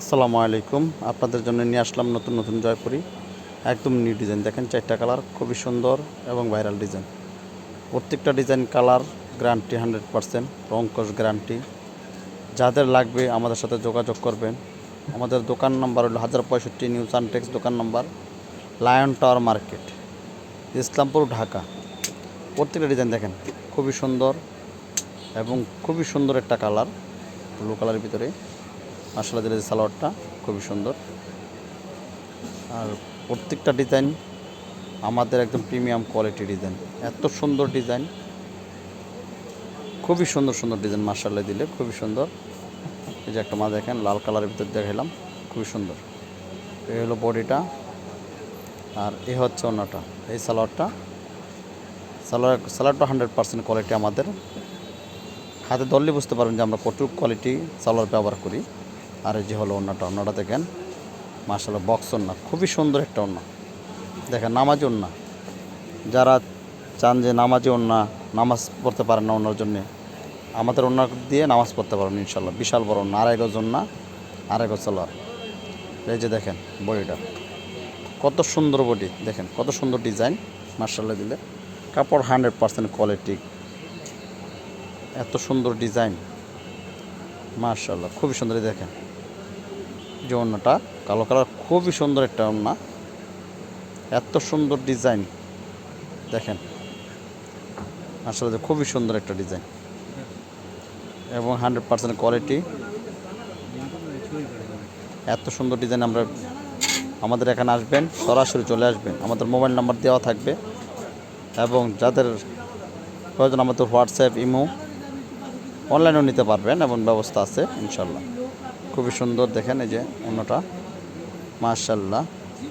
আসসালামু আলাইকুম। আপনাদের জন্য নিয়ে আসলাম নতুন নতুন জয়পুরি। একদম নিউ ডিজাইন দেখেন চারটা কালার খুবই সুন্দর এবং ভাইরাল ডিজাইন প্রত্যেকটা design colour guarantee hundred percent রঙ্কশ guarantee যাদের লাগবে আমাদের সাথে যোগাযোগ করবেন। আমাদের দোকান নাম্বার হলো হাজার পঁয়ষট্টি নিউ সানটেক্স দোকান number Lion Tower market Islampur, Dhaka. প্রত্যেকটা ডিজাইন দেখেন, খুবই সুন্দর এবং খুবই সুন্দর একটা কালার ব্লু কালারের ভিতরে। মার্শাল দিলে সালোয়ারটা খুবই সুন্দর। আর প্রত্যেকটা ডিজাইন আমাদের একদম প্রিমিয়াম কোয়ালিটি ডিজাইন। এত সুন্দর ডিজাইন। খুবই সুন্দর সুন্দর ডিজাইন মার্শাল্লাহ দিলে, খুবই সুন্দর। এই যে একটা মা দেখেন, লাল কালারের ভিতর দেখাইলাম খুবই সুন্দর। এই হলো বডিটা, আর এ হচ্ছে অন্যটা এই সালোয়ারটা। সালোয়ার, সালোয়ারটা হান্ড্রেড পার্সেন্ট কোয়ালিটি আমাদের। হাতে ধরলে বুঝতে পারবেন যে আমরা কটুক কোয়ালিটি সালোয়ার ব্যবহার করি। আর যে হলো অন্যটা অন্যটা দেখেন। মার্শাল্লাহ বক্স ওন্না খুবই সুন্দর একটা অন্য দেখেন, নামাজ ওন্না যারা চান যে নামাজি ওন্না নামাজ পড়তে পারেন না ওনার জন্যে, আমাদের ওন্না দিয়ে নামাজ পড়তে পারবেন ইনশাল্লাহ বিশাল বড় ওন্না আড়াই গজ ওন্না আড়াই গজ সালোয়ার। এই যে দেখেন, বডিটা। কত সুন্দর বডি, দেখেন, কত সুন্দর ডিজাইন মার্শাল্লাহ দিলে। কাপড় হান্ড্রেড পার্সেন্ট কোয়ালিটি। এত সুন্দর ডিজাইন মার্শাল্লাহ খুবই সুন্দর দেখেন। যে ওড়নাটা কালো কালার খুবই সুন্দর একটা ওড়না এত সুন্দর ডিজাইন, দেখেন। আসলে যে খুবই সুন্দর একটা ডিজাইন। এবং হান্ড্রেড পার্সেন্ট কোয়ালিটি। এত সুন্দর ডিজাইন আমরা আমাদের এখানে আসবেন, সরাসরি চলে আসবেন। আমাদের মোবাইল নাম্বার দেওয়া থাকবে। এবং যাদের প্রয়োজন আমাদের হোয়াটসঅ্যাপ, ইমো, অনলাইনেও নিতে পারবেন এমন ব্যবস্থা আছে ইনশাল্লাহ খুবই সুন্দর, দেখেন এই যে অন্যটা। মার্শাল্লাহ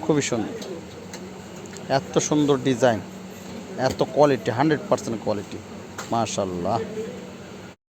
খুবই সুন্দর। এত সুন্দর ডিজাইন, এত কোয়ালিটি হান্ড্রেড পার্সেন্ট কোয়ালিটি মার্শাল্লাহ